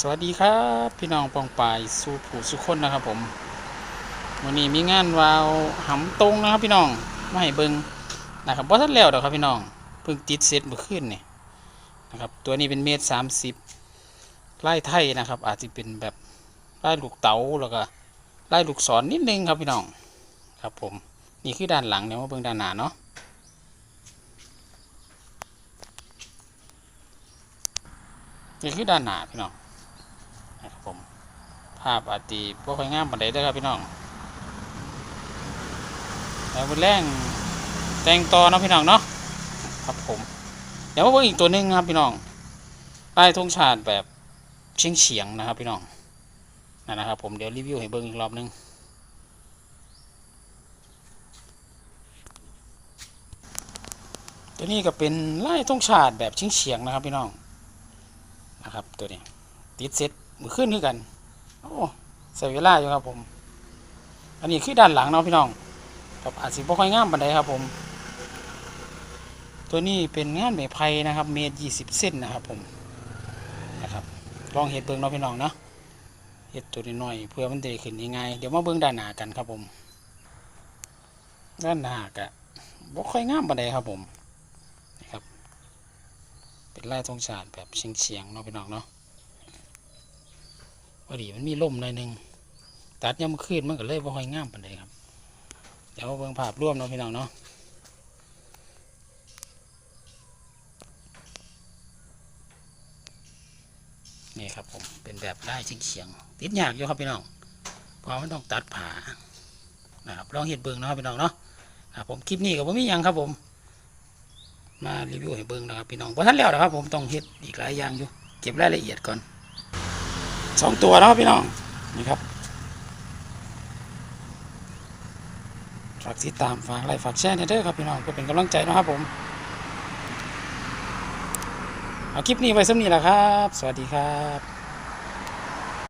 สวัสดีครับ พี่น้องปองปายสู่ผู้สุคนนะครับผมวันนี้มีงานวาวหำตรงนะครับ พี่น้องมาให้เบิงนะครับบ่ทันแล้วดอกครับพี่น้องเพิ่งติดเสร็จเมื่อคืนเนี่ยนะครับตัวนี้เป็นเมตรสามสิบไล่ไทยนะครับ อาจจะเป็นแบบไล่ลูกเต๋าแล้วก็ไล่ลูกศรนนิดนึงครับพี่น้องครับผมนี่คือด้านหลังเนี่ยมาเบิงด้านหน้าเนาะนี่คือด้านหน้าพี่น้อง ภาพอาจจะบ่ค่อยงามปานใดเด้อครับพี่น้องแล้วเป็นแรงแต่งต่อเนาะพี่น้องเนาะครับผม เดี๋ยวมาเบิ่งอีกตัวหนึงครับพี่น้องป้ายธงชาติแบบเฉียงเฉียงๆนะครับพี่น้องนั่นนะครับผมเดี๋ยวรีวิวให้เบิ่งอีกรอบหนึงตัวนี้ก็เป็นลายธงชาติแบบเฉียงเฉียงๆนะครับพี่น้องนะครับตัวนี้ติดเสร็จมือขึ้นคือกัน โอ้ใส่เวลาอยู่ครับผม อันนี้คือด้านหลังเนาะพี่น้องครับอาจสิบค่อยงามปานใดครับผม ตัวนี้เป็นงานไม้ไผ่นะครับ เมตรยี่สิบเซนนะครับผมนะครับลองเห็ดเบิ่งเนาะพี่น้องเนาะเห็ดตัวน้อยเพื่อมันจะได้ขึ้นง่ายๆเดี๋ยวมาเบิ่งด้านหน้ากันครับผม ด้านหน้ากะบ่ค่อยงามปานใดครับผมนี่ครับ เป็นลายธงชาติแบบเฉียงๆเนาะพี่น้องเนาะ อดีมันมีลมหน่อยหนึงตัดยามขึ้นมันก็เลยบ่ค่อยงามปานใดครับ เดี๋ยวเบิ่งภาพรวมเนาะพี่น้องเนาะนี่ครับผมเป็นแบบได้เฉียงๆติดยากอยู่ครับพี่น้องเพราะมันต้องตัดผานะครับลองเห็ดเบิ่งเนาะครับพี่น้องเนาะครับผมคลิปนี้ก็บ่มียังครับผม มารีวิวให้เบิ่งนะครับพี่น้องบ่ทันแล้วนะครับผมต้องเฮ็ดอีกหลายอย่างอยู่ เก็บรายละเอียดก่อน สองตัวนะพี่น้องนี่ครับฝากติดตามฝากไลค์ฝากแชร์ในเด้อครับพี่น้องก็เป็นกำลังใจนะครับผมเอาคลิปนี้ไว้สำนี้แหละครับ สวัสดีครับ